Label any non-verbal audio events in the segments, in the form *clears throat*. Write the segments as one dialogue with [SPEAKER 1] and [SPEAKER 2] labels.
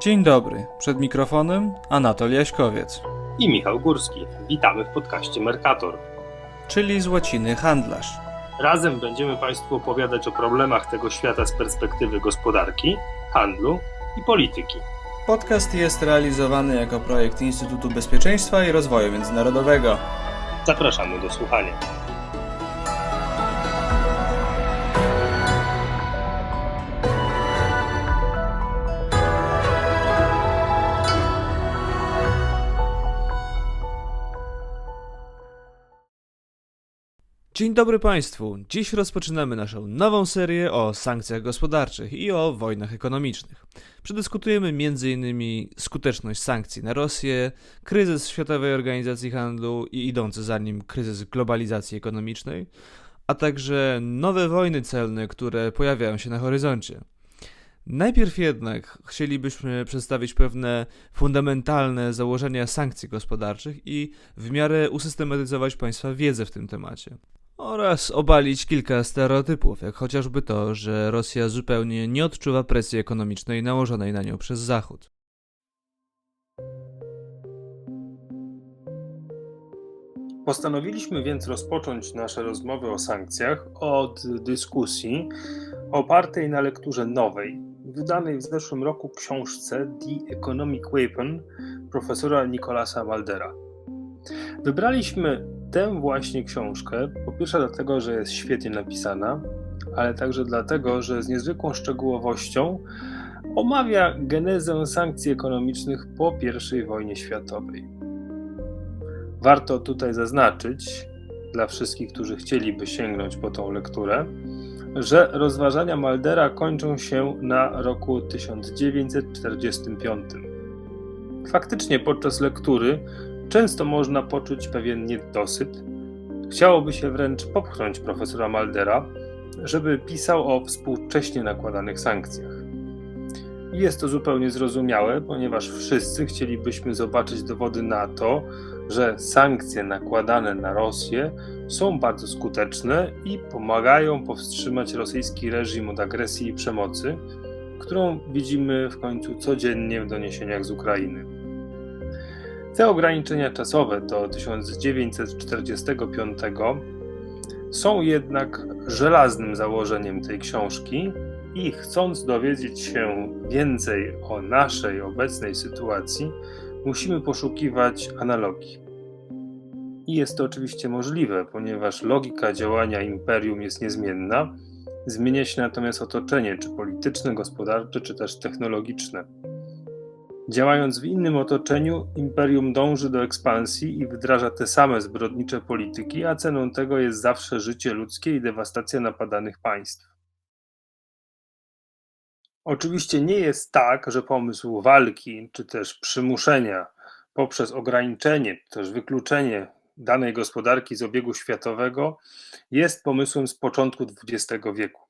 [SPEAKER 1] Dzień dobry, przed mikrofonem Anatol Jaśkowiec,
[SPEAKER 2] i Michał Górski. Witamy w podcaście Mercator.
[SPEAKER 1] czyli z łaciny handlarz.
[SPEAKER 2] Razem będziemy Państwu opowiadać o problemach tego świata z perspektywy gospodarki, handlu i polityki.
[SPEAKER 1] Podcast jest realizowany jako projekt Instytutu Bezpieczeństwa i Rozwoju Międzynarodowego.
[SPEAKER 2] Zapraszamy do słuchania.
[SPEAKER 1] Dzień dobry Państwu. Dziś rozpoczynamy naszą nową serię o sankcjach gospodarczych i o wojnach ekonomicznych. Przedyskutujemy m.in. skuteczność sankcji na Rosję, kryzys Światowej Organizacji Handlu i idący za nim kryzys globalizacji ekonomicznej, a także nowe wojny celne, które pojawiają się na horyzoncie. Najpierw jednak chcielibyśmy przedstawić pewne fundamentalne założenia sankcji gospodarczych i w miarę usystematyzować Państwa wiedzę w tym temacie. Oraz obalić kilka stereotypów, jak chociażby to, że Rosja zupełnie nie odczuwa presji ekonomicznej nałożonej na nią przez Zachód.
[SPEAKER 2] Postanowiliśmy więc rozpocząć nasze rozmowy o sankcjach od dyskusji opartej na lekturze nowej, wydanej w zeszłym roku książce The Economic Weapon profesora Nicolasa Waldera. Wybraliśmy tę właśnie książkę, po pierwsze dlatego, że jest świetnie napisana, ale także dlatego, że z niezwykłą szczegółowością omawia genezę sankcji ekonomicznych po I wojnie światowej. Warto tutaj zaznaczyć, dla wszystkich, którzy chcieliby sięgnąć po tą lekturę, że rozważania Maldera kończą się na roku 1945. Faktycznie podczas lektury często można poczuć pewien niedosyt. Chciałoby się wręcz popchnąć profesora Maldera, żeby pisał o współcześnie nakładanych sankcjach. I jest to zupełnie zrozumiałe, ponieważ wszyscy chcielibyśmy zobaczyć dowody na to, że sankcje nakładane na Rosję są bardzo skuteczne i pomagają powstrzymać rosyjski reżim od agresji i przemocy, którą widzimy w końcu codziennie w doniesieniach z Ukrainy. Te ograniczenia czasowe do 1945 są jednak żelaznym założeniem tej książki i chcąc dowiedzieć się więcej o naszej obecnej sytuacji, musimy poszukiwać analogii. I jest to oczywiście możliwe, ponieważ logika działania imperium jest niezmienna, zmienia się natomiast otoczenie, czy polityczne, gospodarcze, czy też technologiczne. Działając w innym otoczeniu, imperium dąży do ekspansji i wdraża te same zbrodnicze polityki, a ceną tego jest zawsze życie ludzkie i dewastacja napadanych państw. Oczywiście nie jest tak, że pomysł walki czy też przymuszenia poprzez ograniczenie, też wykluczenie danej gospodarki z obiegu światowego jest pomysłem z początku XX wieku.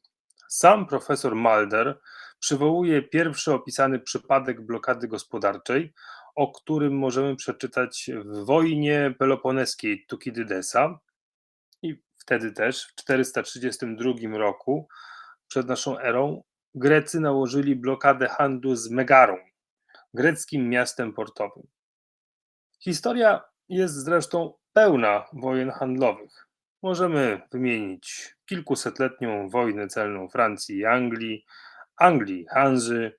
[SPEAKER 2] Sam profesor Malder przywołuje pierwszy opisany przypadek blokady gospodarczej, o którym możemy przeczytać w wojnie peloponeskiej Tukidydesa i wtedy też w 432 roku przed naszą erą Grecy nałożyli blokadę handlu z Megarą, greckim miastem portowym. Historia jest zresztą pełna wojen handlowych. Możemy wymienić kilkusetletnią wojnę celną Francji i Anglii, Anglii, Hanzy,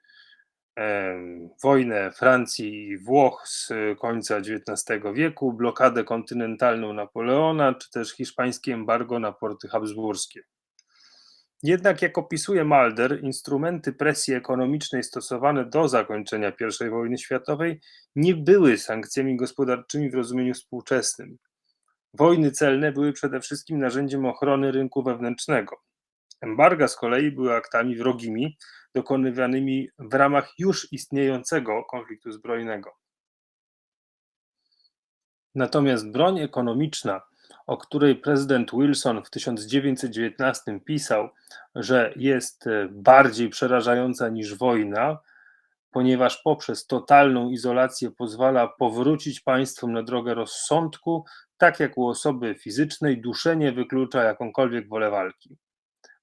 [SPEAKER 2] wojnę Francji i Włoch z końca XIX wieku, blokadę kontynentalną Napoleona, czy też hiszpańskie embargo na porty habsburskie. Jednak, jak opisuje Malder, instrumenty presji ekonomicznej stosowane do zakończenia I wojny światowej nie były sankcjami gospodarczymi w rozumieniu współczesnym. Wojny celne były przede wszystkim narzędziem ochrony rynku wewnętrznego. Embarga z kolei były aktami wrogimi, dokonywanymi w ramach już istniejącego konfliktu zbrojnego. Natomiast broń ekonomiczna, o której prezydent Wilson w 1919 pisał, że jest bardziej przerażająca niż wojna, ponieważ poprzez totalną izolację pozwala powrócić państwom na drogę rozsądku, tak jak u osoby fizycznej duszenie wyklucza jakąkolwiek wolę walki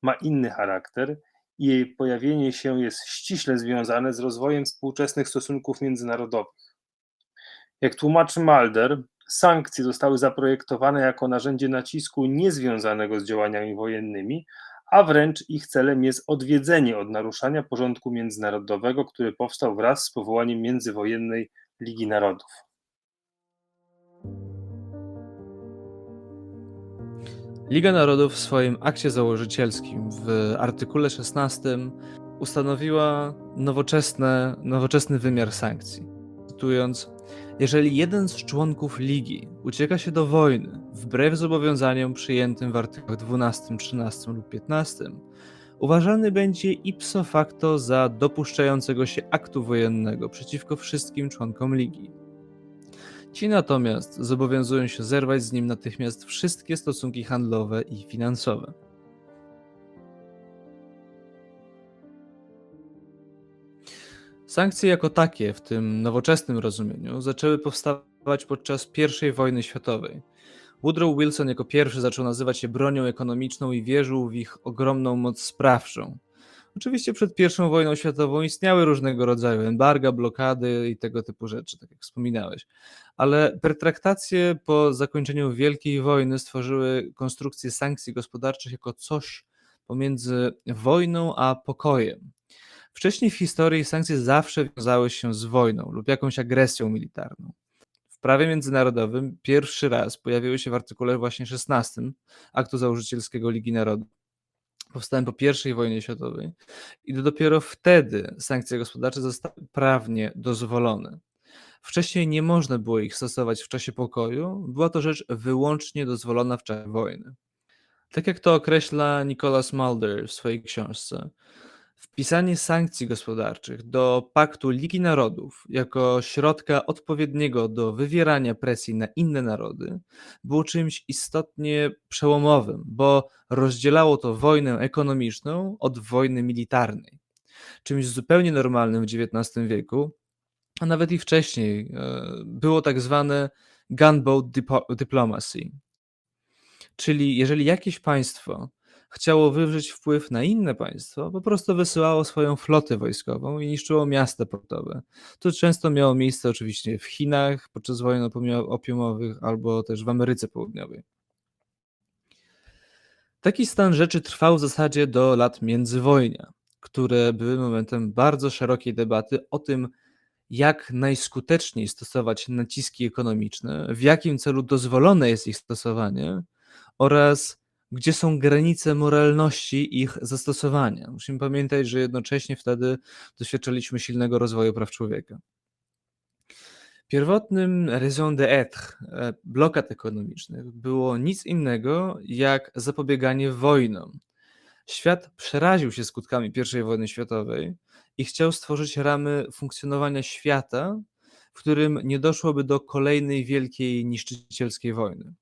[SPEAKER 2] ma inny charakter i jej pojawienie się jest ściśle związane z rozwojem współczesnych stosunków międzynarodowych. Jak tłumaczy Mulder, sankcje zostały zaprojektowane jako narzędzie nacisku niezwiązanego z działaniami wojennymi, a wręcz ich celem jest odwiedzenie od naruszania porządku międzynarodowego, który powstał wraz z powołaniem międzywojennej Ligi Narodów.
[SPEAKER 1] Liga Narodów w swoim akcie założycielskim w artykule 16 ustanowiła nowoczesne, nowoczesny wymiar sankcji. Cytując, jeżeli jeden z członków Ligi ucieka się do wojny wbrew zobowiązaniom przyjętym w artykułach 12, 13 lub 15, uważany będzie ipso facto za dopuszczającego się aktu wojennego przeciwko wszystkim członkom Ligi. Ci natomiast zobowiązują się zerwać z nim natychmiast wszystkie stosunki handlowe i finansowe. Sankcje jako takie w tym nowoczesnym rozumieniu zaczęły powstawać podczas I wojny światowej. Woodrow Wilson jako pierwszy zaczął nazywać je bronią ekonomiczną i wierzył w ich ogromną moc sprawczą. Oczywiście przed I wojną światową istniały różnego rodzaju embarga, blokady i tego typu rzeczy, tak jak wspominałeś. Ale pertraktacje po zakończeniu Wielkiej Wojny stworzyły konstrukcję sankcji gospodarczych jako coś pomiędzy wojną a pokojem. Wcześniej w historii sankcje zawsze wiązały się z wojną lub jakąś agresją militarną. W prawie międzynarodowym pierwszy raz pojawiły się w artykule właśnie 16 aktu założycielskiego Ligi Narodów. Powstałem po I wojnie światowej i dopiero wtedy sankcje gospodarcze zostały prawnie dozwolone. Wcześniej nie można było ich stosować w czasie pokoju, była to rzecz wyłącznie dozwolona w czasie wojny. Tak jak to określa Nicholas Mulder w swojej książce, Wpisanie sankcji gospodarczych do Paktu Ligi Narodów jako środka odpowiedniego do wywierania presji na inne narody było czymś istotnie przełomowym, bo rozdzielało to wojnę ekonomiczną od wojny militarnej. Czymś zupełnie normalnym w XIX wieku, a nawet i wcześniej, e, było tak zwane gunboat diplomacy. Czyli jeżeli jakieś państwo chciało wywrzeć wpływ na inne państwo, po prostu wysyłało swoją flotę wojskową i niszczyło miasta portowe. To często miało miejsce oczywiście w Chinach podczas wojen opiumowych albo też w Ameryce Południowej. Taki stan rzeczy trwał w zasadzie do lat międzywojnia, które były momentem bardzo szerokiej debaty o tym, jak najskuteczniej stosować naciski ekonomiczne, w jakim celu dozwolone jest ich stosowanie oraz gdzie są granice moralności ich zastosowania. Musimy pamiętać, że jednocześnie wtedy doświadczaliśmy silnego rozwoju praw człowieka. Pierwotnym raison d'être e, blokad ekonomicznych było nic innego jak zapobieganie wojnom. Świat przeraził się skutkami I wojny światowej i chciał stworzyć ramy funkcjonowania świata, w którym nie doszłoby do kolejnej wielkiej niszczycielskiej wojny.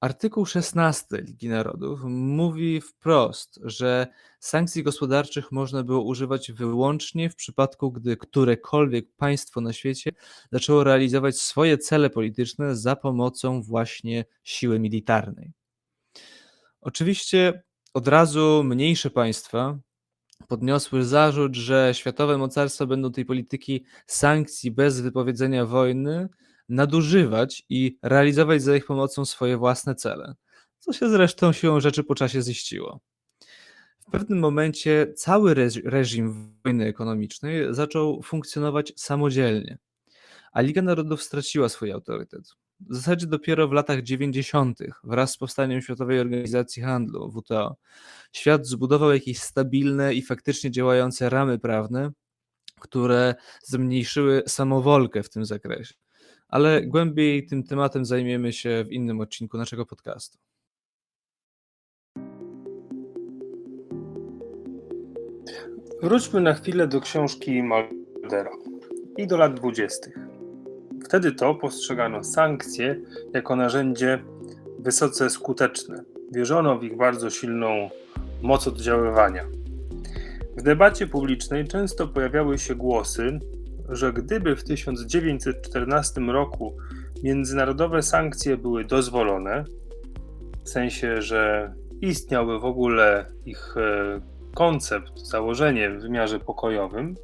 [SPEAKER 1] Artykuł 16 Ligi Narodów mówi wprost, że sankcji gospodarczych można było używać wyłącznie w przypadku, gdy którekolwiek państwo na świecie zaczęło realizować swoje cele polityczne za pomocą właśnie siły militarnej. Oczywiście od razu mniejsze państwa podniosły zarzut, że światowe mocarstwa będą tej polityki sankcji bez wypowiedzenia wojny nadużywać i realizować za ich pomocą swoje własne cele, co się zresztą siłą rzeczy po czasie ziściło. W pewnym momencie cały reżim wojny ekonomicznej zaczął funkcjonować samodzielnie, a Liga Narodów straciła swój autorytet. W zasadzie dopiero w latach 90. wraz z powstaniem Światowej Organizacji Handlu, WTO, świat zbudował jakieś stabilne i faktycznie działające ramy prawne, które zmniejszyły samowolkę w tym zakresie ale głębiej tym tematem zajmiemy się w innym odcinku naszego podcastu.
[SPEAKER 2] Wróćmy na chwilę do książki Maldera i do lat dwudziestych. Wtedy to postrzegano sankcje jako narzędzie wysoce skuteczne. Wierzono w ich bardzo silną moc oddziaływania. W debacie publicznej często pojawiały się głosy, że gdyby w 1914 roku międzynarodowe sankcje były dozwolone, w sensie, że istniałby w ogóle ich e, koncept, założenie w wymiarze pokojowym,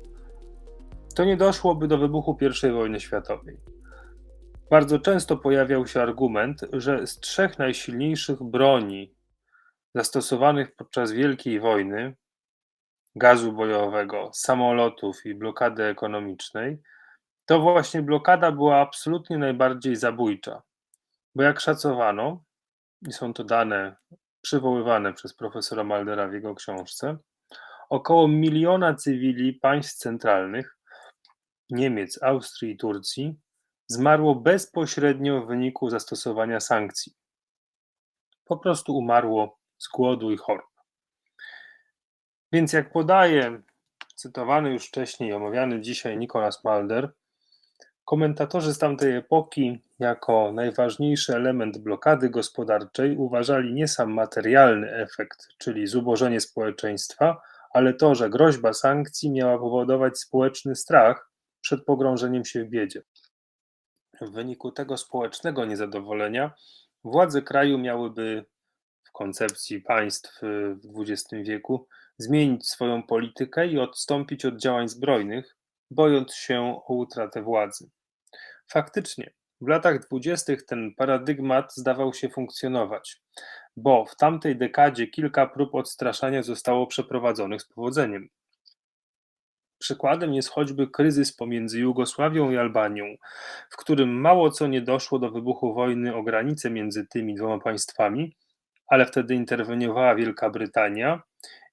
[SPEAKER 2] to nie doszłoby do wybuchu I wojny światowej. Bardzo często pojawiał się argument, że z trzech najsilniejszych broni zastosowanych podczas Wielkiej Wojny gazu bojowego, samolotów i blokady ekonomicznej, to właśnie blokada była absolutnie najbardziej zabójcza. Bo jak szacowano, i są to dane przywoływane przez profesora Maldera w jego książce, około miliona cywili państw centralnych, Niemiec, Austrii i Turcji, zmarło bezpośrednio w wyniku zastosowania sankcji. Po prostu umarło z głodu i chorób. Więc jak podaje cytowany już wcześniej, omawiany dzisiaj Nicolas Malder, komentatorzy z tamtej epoki jako najważniejszy element blokady gospodarczej uważali nie sam materialny efekt, czyli zubożenie społeczeństwa, ale to, że groźba sankcji miała powodować społeczny strach przed pogrążeniem się w biedzie. W wyniku tego społecznego niezadowolenia władze kraju miałyby w koncepcji państw w XX wieku zmienić swoją politykę i odstąpić od działań zbrojnych, bojąc się o utratę władzy. Faktycznie, w latach dwudziestych ten paradygmat zdawał się funkcjonować, bo w tamtej dekadzie kilka prób odstraszania zostało przeprowadzonych z powodzeniem. Przykładem jest choćby kryzys pomiędzy Jugosławią i Albanią, w którym mało co nie doszło do wybuchu wojny o granicę między tymi dwoma państwami, ale wtedy interweniowała Wielka Brytania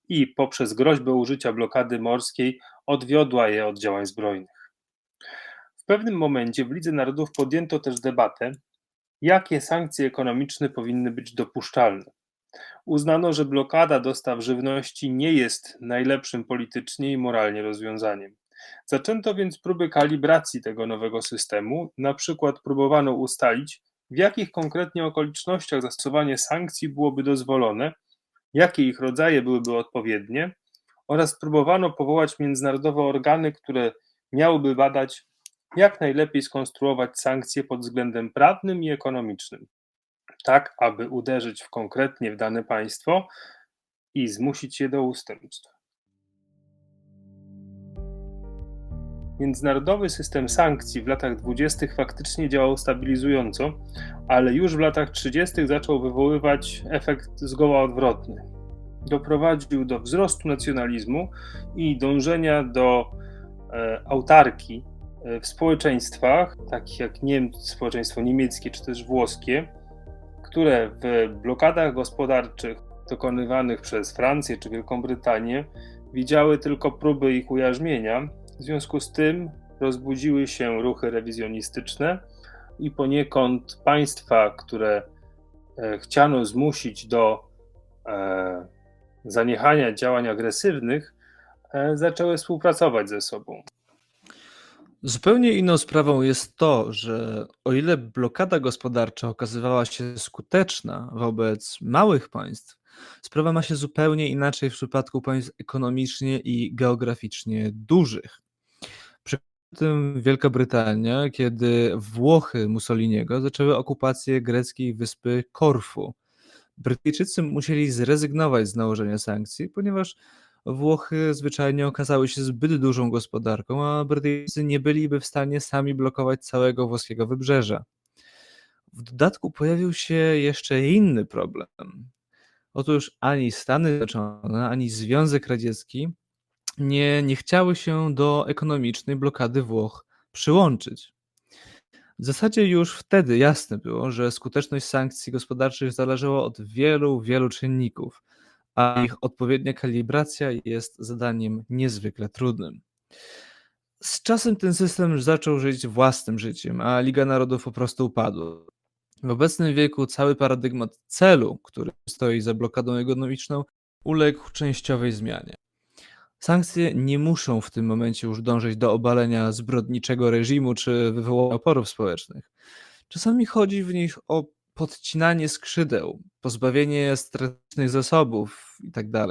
[SPEAKER 2] i poprzez groźbę użycia blokady morskiej odwiodła je od działań zbrojnych. W pewnym momencie w Lidze Narodów podjęto też debatę, jakie sankcje ekonomiczne powinny być dopuszczalne. Uznano, że blokada dostaw żywności nie jest najlepszym politycznie i moralnie rozwiązaniem. Zaczęto więc próby kalibracji tego nowego systemu, na przykład próbowano ustalić, w jakich konkretnie okolicznościach zastosowanie sankcji byłoby dozwolone, jakie ich rodzaje byłyby odpowiednie, oraz próbowano powołać międzynarodowe organy, które miałyby badać, jak najlepiej skonstruować sankcje pod względem prawnym i ekonomicznym, tak aby uderzyć w konkretnie w dane państwo i zmusić je do ustępstw. Międzynarodowy system sankcji w latach 20. faktycznie działał stabilizująco, ale już w latach 30. zaczął wywoływać efekt zgoła odwrotny. Doprowadził do wzrostu nacjonalizmu i dążenia do e, autarki e, w społeczeństwach, takich jak Niem społeczeństwo niemieckie czy też włoskie, które w blokadach gospodarczych dokonywanych przez Francję czy Wielką Brytanię widziały tylko próby ich ujarzmienia, w związku z tym rozbudziły się ruchy rewizjonistyczne i poniekąd państwa, które e, chciano zmusić do e, zaniechania działań agresywnych, e, zaczęły współpracować ze sobą.
[SPEAKER 1] Zupełnie inną sprawą jest to, że o ile blokada gospodarcza okazywała się skuteczna wobec małych państw, sprawa ma się zupełnie inaczej w przypadku państw ekonomicznie i geograficznie dużych. Przykładem Wielka Brytania, kiedy Włochy Mussoliniego zaczęły okupację greckiej wyspy Korfu. Brytyjczycy musieli zrezygnować z nałożenia sankcji, ponieważ Włochy zwyczajnie okazały się zbyt dużą gospodarką, a Brytyjczycy nie byliby w stanie sami blokować całego włoskiego wybrzeża. W dodatku pojawił się jeszcze inny problem. Otóż ani Stany Zjednoczone, ani Związek Radziecki nie, nie chciały się do ekonomicznej blokady Włoch przyłączyć. W zasadzie już wtedy jasne było, że skuteczność sankcji gospodarczych zależała od wielu, wielu czynników, a ich odpowiednia kalibracja jest zadaniem niezwykle trudnym. Z czasem ten system zaczął żyć własnym życiem, a Liga Narodów po prostu upadła. W obecnym wieku cały paradygmat celu, który stoi za blokadą ekonomiczną, uległ częściowej zmianie. Sankcje nie muszą w tym momencie już dążyć do obalenia zbrodniczego reżimu czy wywołania oporów społecznych. Czasami chodzi w nich o podcinanie skrzydeł, pozbawienie strategicznych zasobów itd.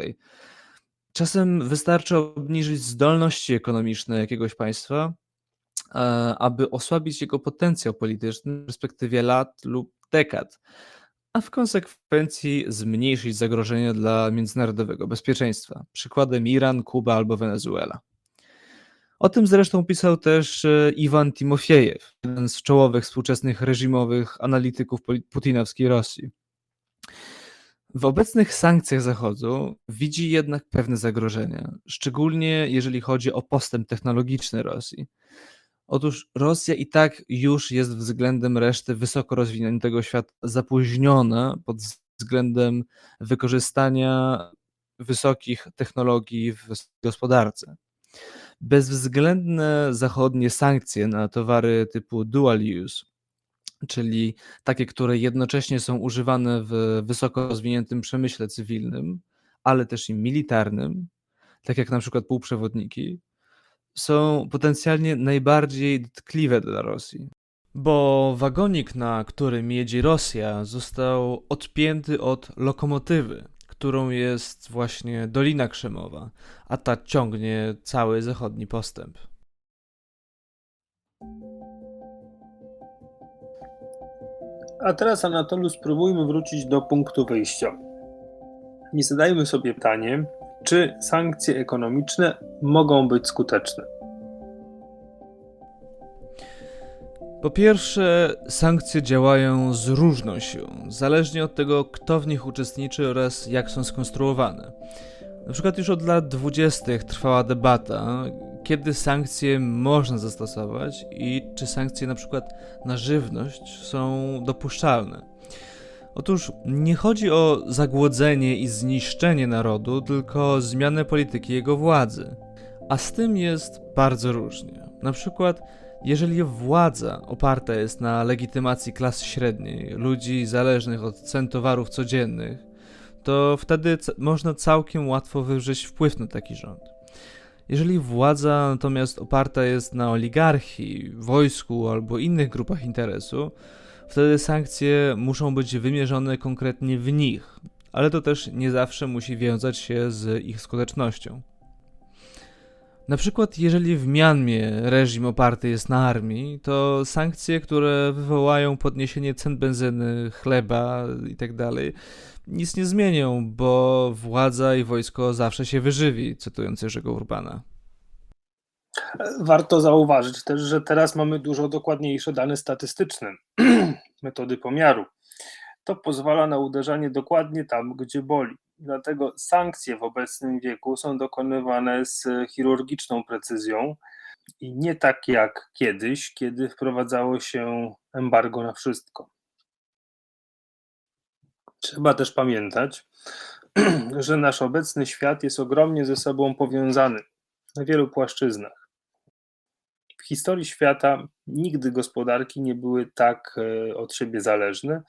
[SPEAKER 1] Czasem wystarczy obniżyć zdolności ekonomiczne jakiegoś państwa, e, aby osłabić jego potencjał polityczny w perspektywie lat lub dekad. A w konsekwencji zmniejszyć zagrożenie dla międzynarodowego bezpieczeństwa. Przykładem Iran, Kuba albo Wenezuela. O tym zresztą pisał też e, Iwan Timofiejew, jeden z czołowych współczesnych reżimowych analityków putinowskiej Rosji. W obecnych sankcjach Zachodu widzi jednak pewne zagrożenia, szczególnie jeżeli chodzi o postęp technologiczny Rosji. Otóż Rosja i tak już jest względem reszty wysoko rozwiniętego świata zapóźniona pod względem wykorzystania wysokich technologii w gospodarce. Bezwzględne zachodnie sankcje na towary typu dual use, czyli takie, które jednocześnie są używane w wysoko rozwiniętym przemyśle cywilnym, ale też i militarnym, tak jak na przykład półprzewodniki, są potencjalnie najbardziej dotkliwe dla Rosji. Bo wagonik, na którym jedzie Rosja, został odpięty od lokomotywy, którą jest właśnie Dolina Krzemowa, a ta ciągnie cały zachodni postęp.
[SPEAKER 2] A teraz, Anatolu, spróbujmy wrócić do punktu wyjścia. I zadajmy sobie pytanie, czy sankcje ekonomiczne mogą być skuteczne?
[SPEAKER 1] Po pierwsze, sankcje działają z różną siłą, zależnie od tego, kto w nich uczestniczy oraz jak są skonstruowane. Na przykład już od lat 20. trwała debata, kiedy sankcje można zastosować i czy sankcje na przykład na żywność są dopuszczalne. Otóż nie chodzi o zagłodzenie i zniszczenie narodu, tylko o zmianę polityki jego władzy. A z tym jest bardzo różnie. Na przykład jeżeli władza oparta jest na legitymacji klasy średniej, ludzi zależnych od cen towarów codziennych, to wtedy można całkiem łatwo wywrzeć wpływ na taki rząd. Jeżeli władza natomiast oparta jest na oligarchii, wojsku albo innych grupach interesu, wtedy sankcje muszą być wymierzone konkretnie w nich, ale to też nie zawsze musi wiązać się z ich skutecznością. Na przykład, jeżeli w Mianmie reżim oparty jest na armii, to sankcje, które wywołają podniesienie cen benzyny, chleba itd., nic nie zmienią, bo władza i wojsko zawsze się wyżywi, cytując Jerzego Urbana.
[SPEAKER 2] Warto zauważyć też, że teraz mamy dużo dokładniejsze dane statystyczne, *clears throat* metody pomiaru. To pozwala na uderzanie dokładnie tam, gdzie boli. Dlatego sankcje w obecnym wieku są dokonywane z chirurgiczną precyzją i nie tak jak kiedyś, kiedy wprowadzało się embargo na wszystko. Trzeba też pamiętać, *clears throat* że nasz obecny świat jest ogromnie ze sobą powiązany na wielu płaszczyznach. W historii świata nigdy gospodarki nie były tak e, od siebie zależne,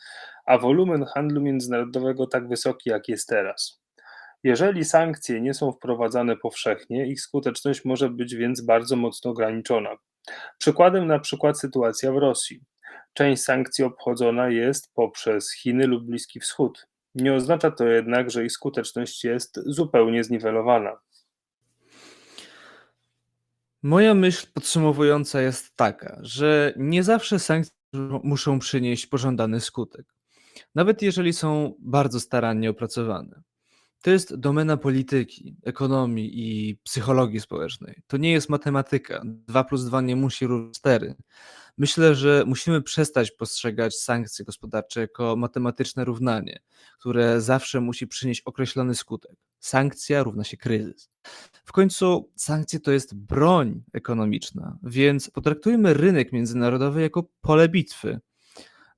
[SPEAKER 2] a wolumen handlu międzynarodowego tak wysoki, jak jest teraz. Jeżeli sankcje nie są wprowadzane powszechnie, ich skuteczność może być więc bardzo mocno ograniczona. Przykładem na przykład sytuacja w Rosji. Część sankcji obchodzona jest poprzez Chiny lub Bliski Wschód. Nie oznacza to jednak, że ich skuteczność jest zupełnie zniwelowana.
[SPEAKER 1] Moja myśl podsumowująca jest taka, że nie zawsze sankcje muszą przynieść pożądany skutek, nawet jeżeli są bardzo starannie opracowane. To jest domena polityki, ekonomii i psychologii społecznej. To nie jest matematyka. 2 plus 2 nie musi równić 4. Myślę, że musimy przestać postrzegać sankcje gospodarcze jako matematyczne równanie, które zawsze musi przynieść określony skutek. Sankcja równa się kryzys. W końcu sankcje to jest broń ekonomiczna, więc potraktujmy rynek międzynarodowy jako pole bitwy.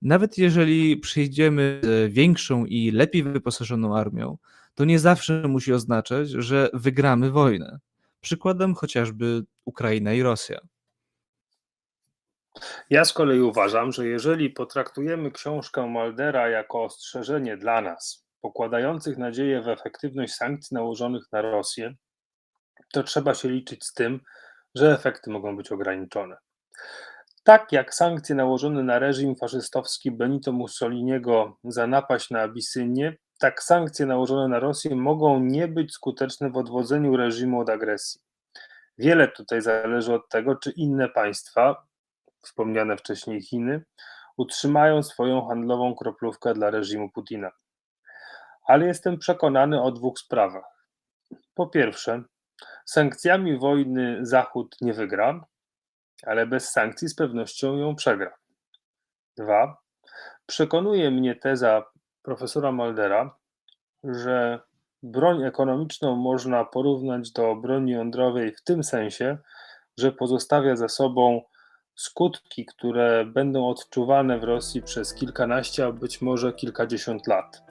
[SPEAKER 1] Nawet jeżeli przyjdziemy z większą i lepiej wyposażoną armią, to nie zawsze musi oznaczać, że wygramy wojnę. Przykładem chociażby Ukraina i Rosja.
[SPEAKER 2] Ja z kolei uważam, że jeżeli potraktujemy książkę Maldera jako ostrzeżenie dla nas, pokładających nadzieję w efektywność sankcji nałożonych na Rosję, to trzeba się liczyć z tym, że efekty mogą być ograniczone. Tak jak sankcje nałożone na reżim faszystowski Benito Mussoliniego za napaść na Abisynię, tak sankcje nałożone na Rosję mogą nie być skuteczne w odwodzeniu reżimu od agresji. Wiele tutaj zależy od tego, czy inne państwa, wspomniane wcześniej Chiny, utrzymają swoją handlową kroplówkę dla reżimu Putina. Ale jestem przekonany o dwóch sprawach. Po pierwsze, sankcjami wojny Zachód nie wygra, ale bez sankcji z pewnością ją przegra. Dwa, przekonuje mnie teza profesora Moldera, że broń ekonomiczną można porównać do broni jądrowej w tym sensie, że pozostawia za sobą skutki, które będą odczuwane w Rosji przez kilkanaście, a być może kilkadziesiąt lat.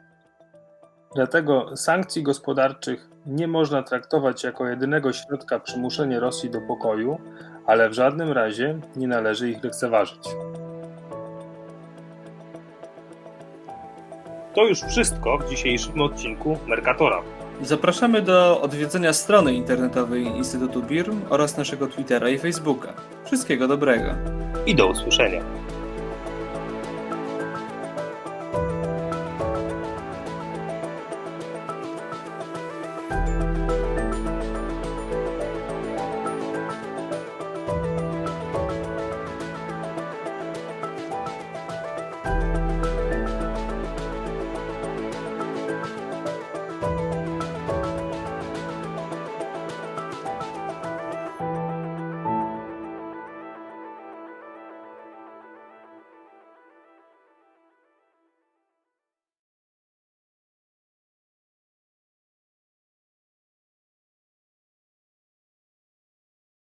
[SPEAKER 2] Dlatego sankcji gospodarczych nie można traktować jako jedynego środka przymuszenia Rosji do pokoju, ale w żadnym razie nie należy ich lekceważyć. To już wszystko w dzisiejszym odcinku Mercatora.
[SPEAKER 1] Zapraszamy do odwiedzenia strony internetowej Instytutu BIRM oraz naszego Twittera i Facebooka. Wszystkiego dobrego.
[SPEAKER 2] I do usłyszenia.